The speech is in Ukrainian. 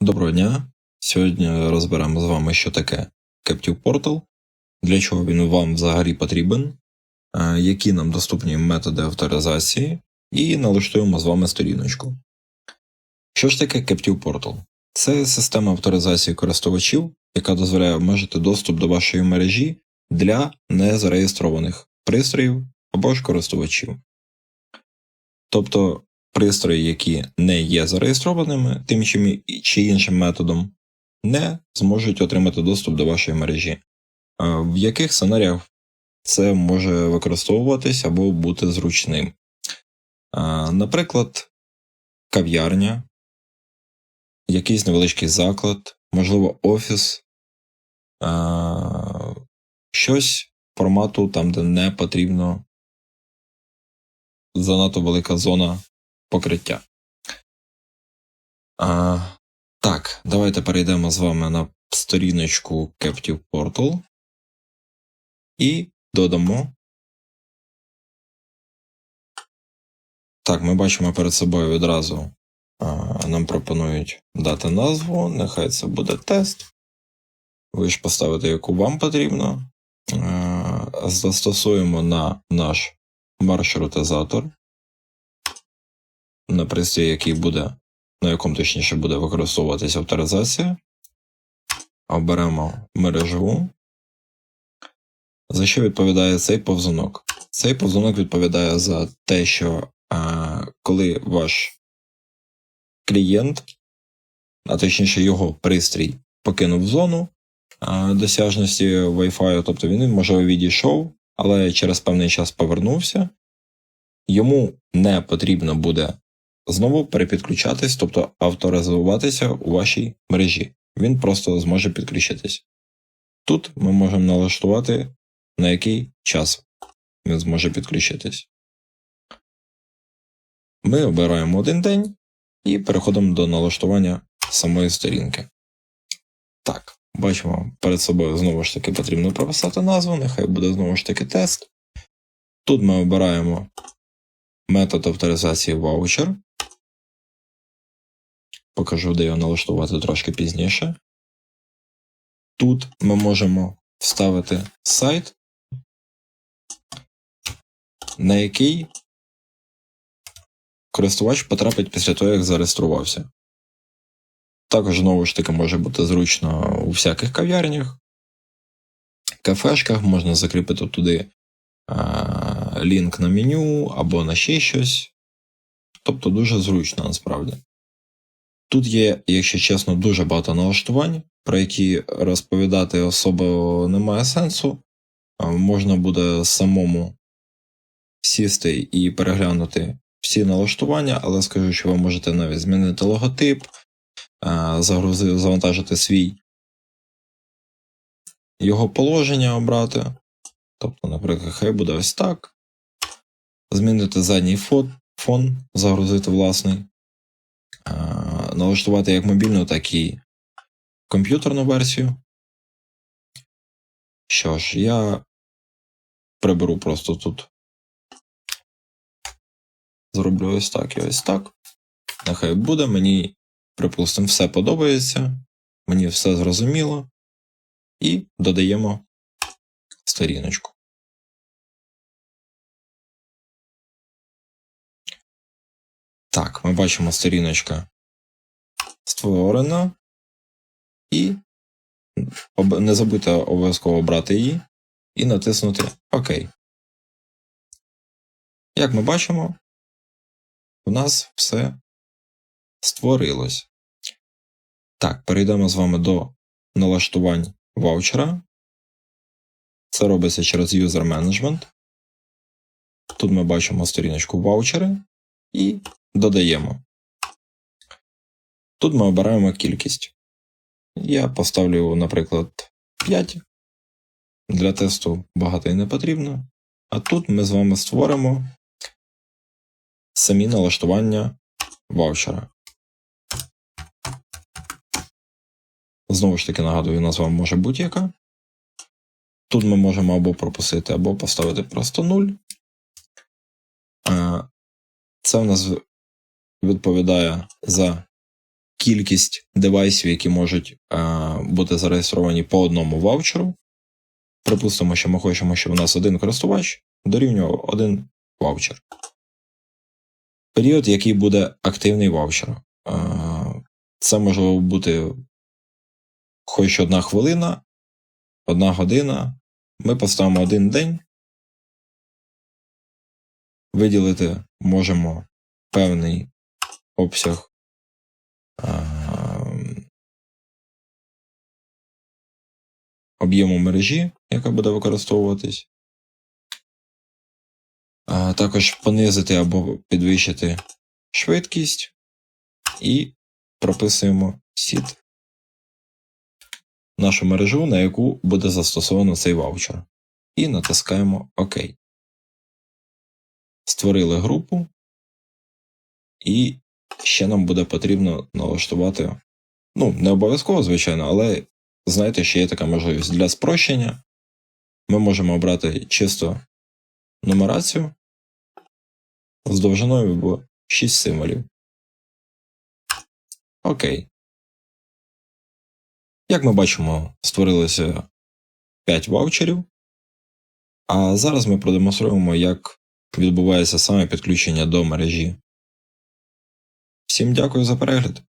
Доброго дня! Сьогодні розберемо з вами, що таке Captive Portal, для чого він вам взагалі потрібен, е, які нам доступні методи авторизації, і налаштуємо з вами сторіночку. Що ж таке Captive Portal? Це система авторизації користувачів, яка дозволяє обмежити доступ до вашої мережі для незареєстрованих пристроїв або ж користувачів. Тобто пристрої, які не є зареєстрованими тим чи іншим методом, не зможуть отримати доступ до вашої мережі. В яких сценаріях це може використовуватись або бути зручним? Наприклад, кав'ярня, якийсь невеличкий заклад, можливо, офіс, щось формату там, де не потрібно занадто велика зона покриття. А, Так, давайте перейдемо з вами на сторіночку Captive Portal і додамо. Так, ми бачимо перед собою відразу. А, Нам пропонують дати назву, нехай це буде тест. Ви ж поставите, яку вам потрібно. Застосуємо на наш маршрутизатор на пристрій, який буде, на якому точніше буде використовуватися авторизація. Оберемо мережу. За що відповідає цей повзунок? Цей повзунок відповідає за те, що а, коли ваш клієнт, а точніше його пристрій, покинув зону а, досяжності Wi-Fi, тобто він, можливо, відійшов, але через певний час повернувся, йому не потрібно буде знову перепідключатись, тобто авторизуватися у вашій мережі. Він просто зможе підключитись. Тут ми можемо налаштувати, на який час він зможе підключитись. Ми обираємо один день і переходимо до налаштування самої сторінки. Так, бачимо, перед собою знову ж таки потрібно прописати назву, нехай буде знову ж таки тест. Тут ми обираємо метод авторизації ваучер. Покажу, де його налаштувати трошки пізніше. Тут ми можемо вставити сайт, на який користувач потрапить після того, як зареєструвався. Також, знову ж таки, може бути зручно у всяких кав'ярнях, кафешках можна закріпити туди лінк на меню або на ще щось. Тобто дуже зручно насправді. Тут є, якщо чесно, дуже багато налаштувань, про які розповідати особо немає сенсу. Можна буде самому сісти і переглянути всі налаштування, але скажу, що ви можете навіть змінити логотип, загрузити, завантажити свій його положення обрати. Тобто, наприклад, хай буде ось так. Змінити задній фон, загрузити власний налаштувати як мобільну, так і комп'ютерну версію. Що ж, я приберу просто тут. Зроблю ось так і ось так. Нехай буде. Мені, припустимо, все подобається. Мені все зрозуміло. І додаємо сторіночку. Так, ми бачимо сторіночка створена. І не забудьте обов'язково обрати її і натиснути ОК. Як ми бачимо, у нас все створилось. Так, перейдемо з вами до налаштувань ваучера. Це робиться через User Management. Тут ми бачимо сторіночку ваучери і додаємо. Тут ми обираємо кількість. Я поставлю, наприклад, 5. Для тесту багато і не потрібно. А тут ми з вами створимо самі налаштування ваучера. Знову ж таки, нагадую, назва може будь-яка. Тут ми можемо або пропустити, або поставити просто 0. Це в нас відповідає за кількість девайсів, які можуть а, бути зареєстровані по одному ваучеру. Припустимо, що ми хочемо, щоб у нас один користувач дорівнював один ваучер. Період, який буде активний ваучер. А, Це може бути хоч одна хвилина, одна година. Ми поставимо один день. Виділити можемо певний обсяг об'єму мережі, яка буде використовуватись. А, також понизити або підвищити швидкість і прописуємо сіт нашу мережу, на яку буде застосовано цей ваучер. І натискаємо ОК. Створили групу, і ще нам буде потрібно налаштувати. Ну, не обов'язково, звичайно, але знаєте, що є така можливість для спрощення. Ми можемо обрати чисто нумерацію з довжиною в 6 символів. Окей. Як ми бачимо, створилося 5 ваучерів. А зараз ми продемонструємо, як відбувається саме підключення до мережі. Всім дякую за перегляд.